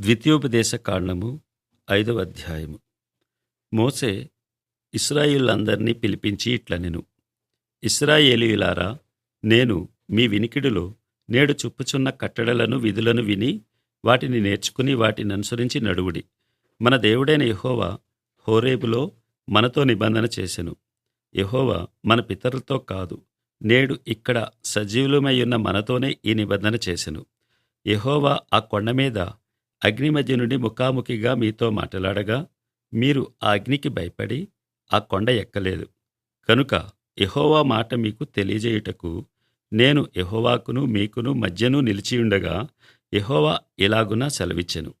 ద్వితీయోపదేశ కాండము ఐదవ అధ్యాయము. మోసే ఇస్రాయిలందరినీ పిలిపించి ఇట్లనెను. ఇస్రాయేలీయులారా నేను మీ వినికిడిలో నేడు చుప్పుచున్న కట్టడలను విధులను విని వాటిని నేర్చుకుని వాటిని అనుసరించి నడువుడి. మన దేవుడైన యహోవా హోరేబులో మనతో నిబంధన చేసెను. యహోవా మన పితరులతో కాదు నేడు ఇక్కడ సజీవులమై ఉన్న మనతోనే ఈ నిబంధన చేసెను. యహోవా ఆ కొండ మీద అగ్ని మధ్య నుండి ముఖాముఖిగా మీతో మాట్లాడగా మీరు ఆ అగ్నికి భయపడి ఆ కొండ ఎక్కలేదు. కనుక ఎహోవా మాట మీకు తెలియజేయుటకు నేను ఎహోవాకును మీకును మధ్యను నిలిచియుండగా ఎహోవా ఇలాగున సెలవిచ్చెను.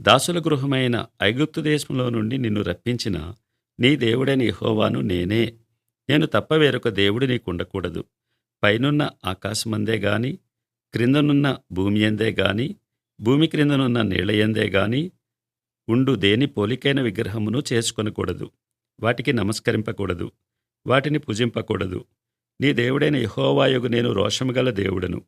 దాసుల గృహమైన ఐగుప్తు దేశంలో నుండి నిన్ను రప్పించిన నీ దేవుడైన ఎహోవాను నేనే. నేను తప్ప వేరొక దేవుడు నీకుండకూడదు. పైనున్న ఆకాశమందే గాని క్రిందనున్న భూమి అందే గాని భూమి క్రిందనున్న నీళ్ళయందే గాని ఉండు దేని పోలికైన విగ్రహమును చేసుకొనకూడదు. వాటికి నమస్కరింపకూడదు. వాటిని పూజింపకూడదు. నీ దేవుడైన యహోవాయుగు నేను రోషము గల దేవుడను.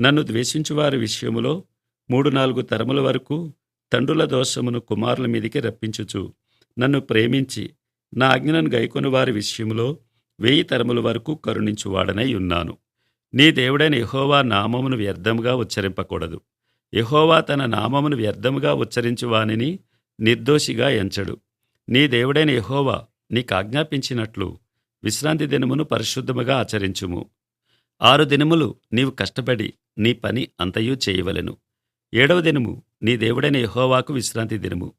నన్ను ద్వేషించువారి విషయములో మూడు నాలుగు తరముల వరకు తండ్రుల దోషమును కుమారుల మీదికి రప్పించుచు నన్ను ప్రేమించి నా ఆజ్ఞలను గైకొని వారి విషయంలో వెయ్యి తరముల వరకు కరుణించువాడనై ఉన్నాను. నీ దేవుడైన యహోవా నామమును వ్యర్థముగా ఉచ్చరింపకూడదు. యహోవా తన నామమును వ్యర్థముగా ఉచ్చరించు వానిని నిర్దోషిగా ఎంచడు. నీ దేవుడైన యహోవా నీకు ఆజ్ఞాపించినట్లు విశ్రాంతి దినమును పరిశుద్ధముగా ఆచరించుము. ఆరు దినములు నీవు కష్టపడి నీ పని అంతయు చేయవలెను. ఏడవ దినము నీ దేవుడైన యహోవాకు విశ్రాంతి దినము.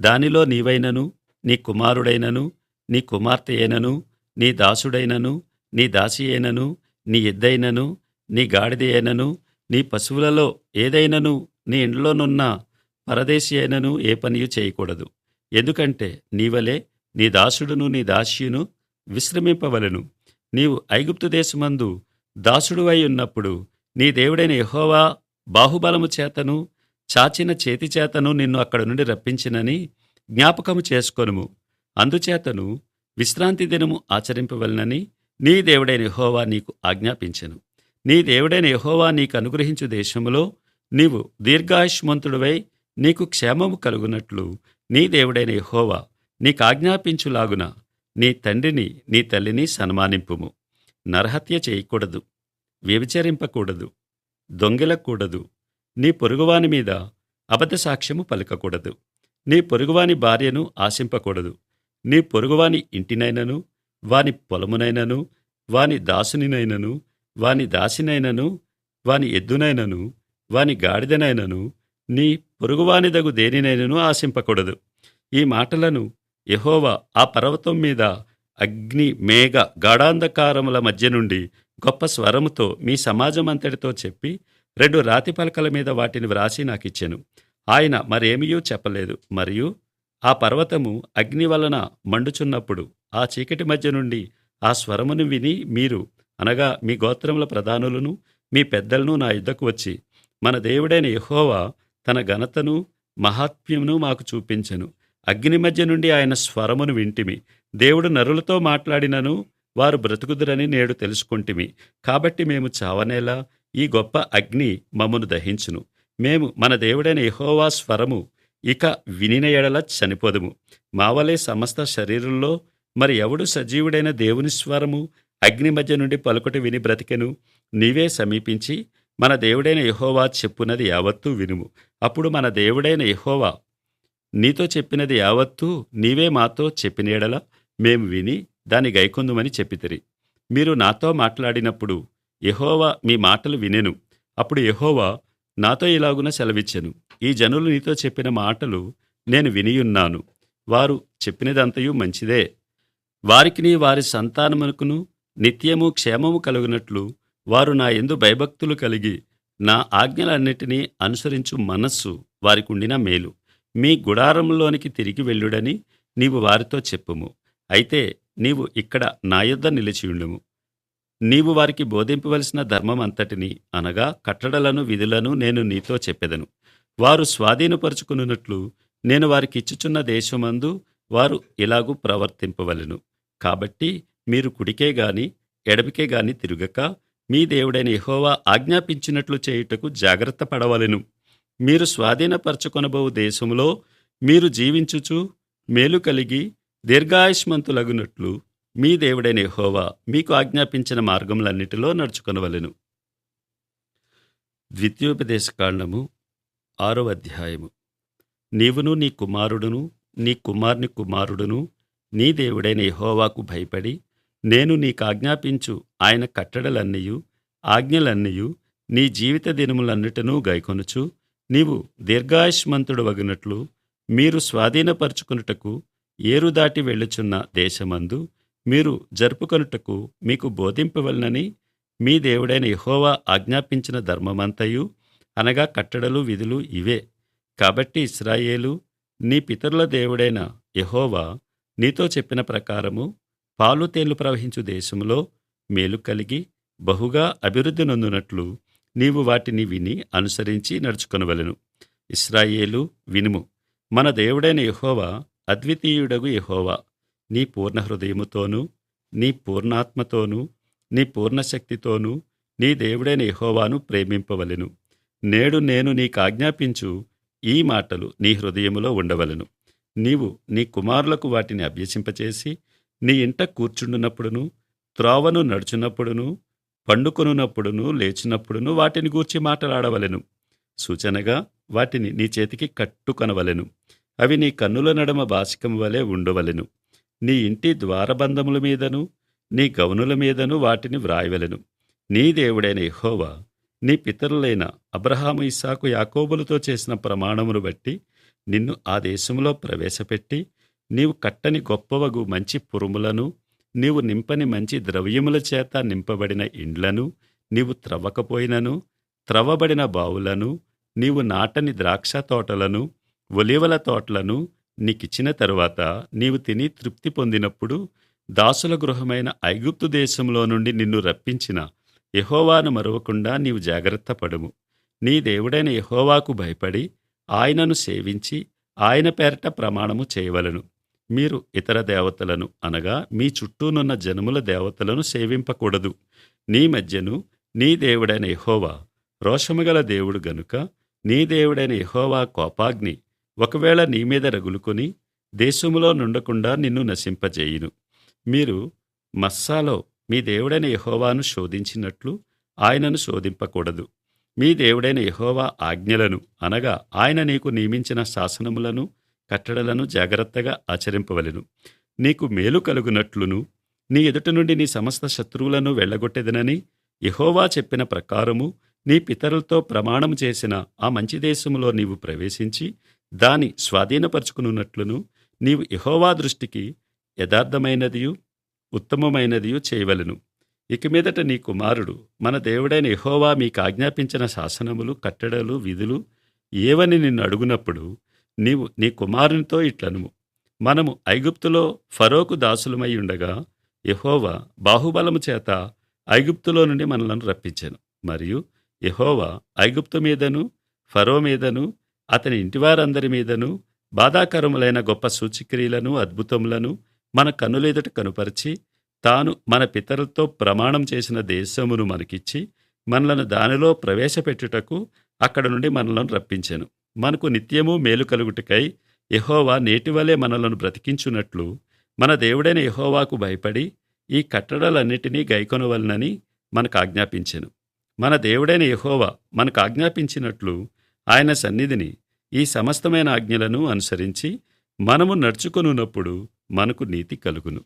దానిలో నీవైనను నీ కుమారుడైనను నీ కుమార్తె అయినను నీ దాసుడైనను నీ దాసి అయినను నీ ఎద్దైనను నీ గాడిద అయినను నీ పశువులలో ఏదైనను నీ ఇండ్లోనున్న పరదేశి అయినను ఏ పనియు చేయకూడదు. ఎందుకంటే నీవలే నీ దాసుడును నీ దాస్యును విశ్రమింపవలను. నీవు ఐగుప్తు దేశమందు దాసుడు అయి ఉన్నప్పుడు నీ దేవుడైన యహోవా బాహుబలము చేతను చాచిన చేతి చేతను నిన్ను అక్కడ నుండి రప్పించినని జ్ఞాపకము చేసుకొనుము. అందుచేతను విశ్రాంతి దినము ఆచరింపవలనని నీ దేవుడైన యెహోవా నీకు ఆజ్ఞాపించెను. నీ దేవుడైన యహోవా నీకు అనుగ్రహించు దేశములో నీవు దీర్ఘాయుష్మంతుడివై నీకు క్షేమము కలుగునట్లు నీ దేవుడైన యహోవా నీకు ఆజ్ఞాపించులాగున నీ తండ్రిని నీ తల్లిని సన్మానింపుము. నరహత్య చేయకూడదు వ్యభిచరింపకూడదు దొంగిలకూడదు. నీ పొరుగువాని మీద అబద్ధ సాక్ష్యము పలకకూడదు. నీ పొరుగువాని భార్యను ఆశింపకూడదు. నీ పొరుగువాని ఇంటినైనను వాని పొలమునైనను వాని దాసునినైనను వాని దాసినైనను వాని ఎద్దునైనను వాని గాడిదనైనను నీ పొరుగువానిదగు దేనినైనను ఆశింపకూడదు. ఈ మాటలను యహోవా ఆ పర్వతం మీద అగ్ని మేఘ గాఢాంధకారముల మధ్య నుండి గొప్ప స్వరముతో మీ సమాజం అంతటితో చెప్పి రెండు రాతి పలకల మీద వాటిని వ్రాసి నాకిచ్చెను. ఆయన మరేమియూ చెప్పలేదు. మరియు ఆ పర్వతము అగ్ని వలన మండుచున్నప్పుడు ఆ చీకటి మధ్య నుండి ఆ స్వరమును విని మీరు అనగా మీ గోత్రముల ప్రధానులను మీ పెద్దలను నా యుద్ధకు వచ్చి మన దేవుడైన యహోవా తన ఘనతను మహాత్మ్యమును మాకు చూపించెను. అగ్ని మధ్య నుండి ఆయన స్వరమును వింటిమి. దేవుడు నరులతో మాట్లాడినను వారు బ్రతుకుదురని నేడు తెలుసుకుంటిమి. కాబట్టి మేము చావనేలా ఈ గొప్ప అగ్ని మమ్మను దహించును. మేము మన దేవుడైన యహోవా స్వరము ఇక వినిన ఎడల చనిపోదుము. మావలే సమస్త శరీరంలో మరి ఎవడు సజీవుడైన దేవుని స్వరము అగ్ని మధ్య నుండి పలుకటి విని బ్రతికెను. నీవే సమీపించి మన దేవుడైన యహోవా చెప్పునది యావత్తూ వినుము. అప్పుడు మన దేవుడైన యహోవా నీతో చెప్పినది యావత్తూ నీవే మాతో చెప్పినేడల మేము విని దాని గైకొందుమని చెప్పితిరి. మీరు నాతో మాట్లాడినప్పుడు యహోవా మీ మాటలు వినెను. అప్పుడు యహోవా నాతో ఇలాగున సెలవిచ్చెను. ఈ జనులు నీతో చెప్పిన మాటలు నేను వినియున్నాను. వారు చెప్పినదంతయు మంచిదే. వారికిని వారి సంతానమునకును నిత్యము క్షేమము కలుగునట్లు వారు నా ఎందు భయభక్తులు కలిగి నా ఆజ్ఞలన్నిటినీ అనుసరించు మనస్సు వారికుండిన మేలు. మీ గుడారంలోనికి తిరిగి వెళ్ళుడని నీవు వారితో చెప్పుము. అయితే నీవు ఇక్కడ నా యొద్ద నిలిచియుండుము నీవు వారికి బోధింపవలసిన ధర్మం అంతటిని అనగా కట్టడలను విధులను నేను నీతో చెప్పెదను. వారు స్వాధీనపరుచుకున్నట్లు నేను వారికి ఇచ్చుచున్న దేశమందు వారు ఇలాగూ ప్రవర్తింపవలెను. కాబట్టి మీరు కుడికే గాని ఎడమికే గాని తిరుగక మీ దేవుడైన ఎహోవా ఆజ్ఞాపించినట్లు చేయుటకు జాగ్రత్త పడవలెను. మీరు స్వాధీనపరచుకొనబోవు దేశంలో మీరు జీవించుచు మేలు కలిగి దీర్ఘాయుష్మంతులగునట్లు మీ దేవుడైన ఎహోవా మీకు ఆజ్ఞాపించిన మార్గములన్నిటిలో నడుచుకొనవలెను. ద్వితీయోపదేశకాండము ఆరో అధ్యాయము. నీవును నీ కుమారుడును నీ కుమార్ని కుమారుడును నీ దేవుడైన ఎహోవాకు భయపడి నేను నీకు ఆజ్ఞాపించు ఆయన కట్టడలన్నయు ఆజ్ఞలన్నయు నీ జీవిత దినములన్నిటినూ గైకొనుచు నీవు దీర్ఘాయుష్మంతుడు వగినట్లు మీరు స్వాధీనపరచుకున్నటకు ఏరు దాటి వెళ్ళుచున్న దేశమందు మీరు జరుపుకొనుటకు మీకు బోధింపవలనని మీ దేవుడైన యహోవా ఆజ్ఞాపించిన ధర్మమంతయు అనగా కట్టడలు విధులు ఇవే. కాబట్టి ఇస్రాయేలు నీ పితరుల దేవుడైన యహోవా నీతో చెప్పిన ప్రకారము పాలు తేళ్ళు ప్రవహించు దేశంలో మేలు కలిగి బహుగా అభివృద్ధి నొందునట్లు నీవు వాటిని విని అనుసరించి నడుచుకొనవలెను. ఇస్రాయేలు వినుము. మన దేవుడైన యహోవా అద్వితీయుడగు యహోవా. నీ పూర్ణ హృదయముతోనూ నీ పూర్ణాత్మతోనూ నీ పూర్ణశక్తితోనూ నీ దేవుడైన యహోవాను ప్రేమింపవలెను. నేడు నేను నీకు ఆజ్ఞాపించు ఈ మాటలు నీ హృదయములో ఉండవలెను. నీవు నీ కుమారులకు వాటిని అభ్యసింపచేసి నీ ఇంట కూర్చుండునప్పుడును త్రోవను నడుచున్నప్పుడును పండుకొనున్నప్పుడును లేచినప్పుడును వాటిని గూర్చి మాట్లాడవలెను. సూచనగా వాటిని నీ చేతికి కట్టుకొనవలెను. అవి నీ కన్నుల నడమ బాసికం వలె ఉండవలెను. నీ ఇంటి ద్వారబంధముల మీదను నీ గవనుల మీదను వాటిని వ్రాయవలెను. నీ దేవుడైన యెహోవా నీ పితరులైన అబ్రహాము ఇస్సాకు యాకోబులతో చేసిన ప్రమాణమును బట్టి నిన్ను ఆ దేశంలో ప్రవేశపెట్టి నీవు కట్టని గొప్పవగు మంచి పురుములను నీవు నింపని మంచి ద్రవ్యముల చేత నింపబడిన ఇండ్లను నీవు త్రవ్వకపోయినను త్రవ్వబడిన బావులను నీవు నాటని ద్రాక్ష తోటలను ఒలివల తోటలను నీకిచ్చిన తరువాత నీవు తిని తృప్తి పొందినప్పుడు దాసుల గృహమైన ఐగుప్తు దేశంలో నుండి నిన్ను రప్పించిన యహోవాను మరవకుండా నీవు జాగ్రత్త పడుము. నీ దేవుడైన యహోవాకు భయపడి ఆయనను సేవించి ఆయన పేరట ప్రమాణము చేయవలను. మీరు ఇతర దేవతలను అనగా మీ చుట్టూనున్న జనముల దేవతలను సేవింపకూడదు. నీ మధ్యను నీ దేవుడైన యెహోవా రోషముగల దేవుడు గనుక నీ దేవుడైన యెహోవా కోపాగ్ని ఒకవేళ నీ మీద రగులుకొని దేశములో నుండకుండా నిన్ను నశింపజేయును. మీరు మస్సాలో మీ దేవుడైన యహోవాను శోధించినట్లు ఆయనను శోధింపకూడదు. మీ దేవుడైన యహోవా ఆజ్ఞలను అనగా ఆయన నీకు నియమించిన శాసనములను కట్టడలను జాగ్రత్తగా ఆచరింపవలెను. నీకు మేలు కలుగునట్లును. నీ ఎదుట నుండి నీ సమస్త శత్రువులను వెళ్ళగొట్టెదనని ఇహోవా చెప్పిన ప్రకారము నీ పితరులతో ప్రమాణం చేసిన ఆ మంచి దేశములో నీవు ప్రవేశించి దాని స్వాధీనపరుచుకున్నట్లును నీవు ఇహోవా దృష్టికి యథార్థమైనదియు ఉత్తమమైనదియు చేయవలెను. ఇక మీదట నీ కుమారుడు మన దేవుడైన ఇహోవా మీకు ఆజ్ఞాపించిన శాసనములు కట్టడలు విధులు ఏవని నిన్ను అడుగునప్పుడు నీవు నీ కుమారునితో ఇట్లను మనము ఐగుప్తులో ఫరోకు దాసులమై ఉండగా యహోవా బాహుబలము చేత ఐగుప్తులో నుండి మనలను రప్పించాను. మరియు యహోవా ఐగుప్తు మీదను ఫరో మీదను అతని ఇంటివారందరి మీదను బాధాకరములైన గొప్ప సూచిక్రియలను అద్భుతములను మన కన్నులెదుట కనుపరిచి తాను మన పితరులతో ప్రమాణం చేసిన దేశమును మనకిచ్చి మనలను దానిలో ప్రవేశపెట్టుటకు అక్కడ నుండి మనలను రప్పించాను. మనకు నిత్యము మేలు కలుగుటకై యహోవా నేటివలే మనలను బ్రతికించున్నట్లు మన దేవుడైన యహోవాకు భయపడి ఈ కట్టడలన్నిటినీ గైకొనవలనని మనకు ఆజ్ఞాపించెను మన దేవుడైన యహోవా మనకు ఆజ్ఞాపించినట్లు ఆయన సన్నిధిని ఈ సమస్తమైన ఆజ్ఞలను అనుసరించి మనము నడుచుకొనున్నప్పుడు మనకు నీతి కలుగును.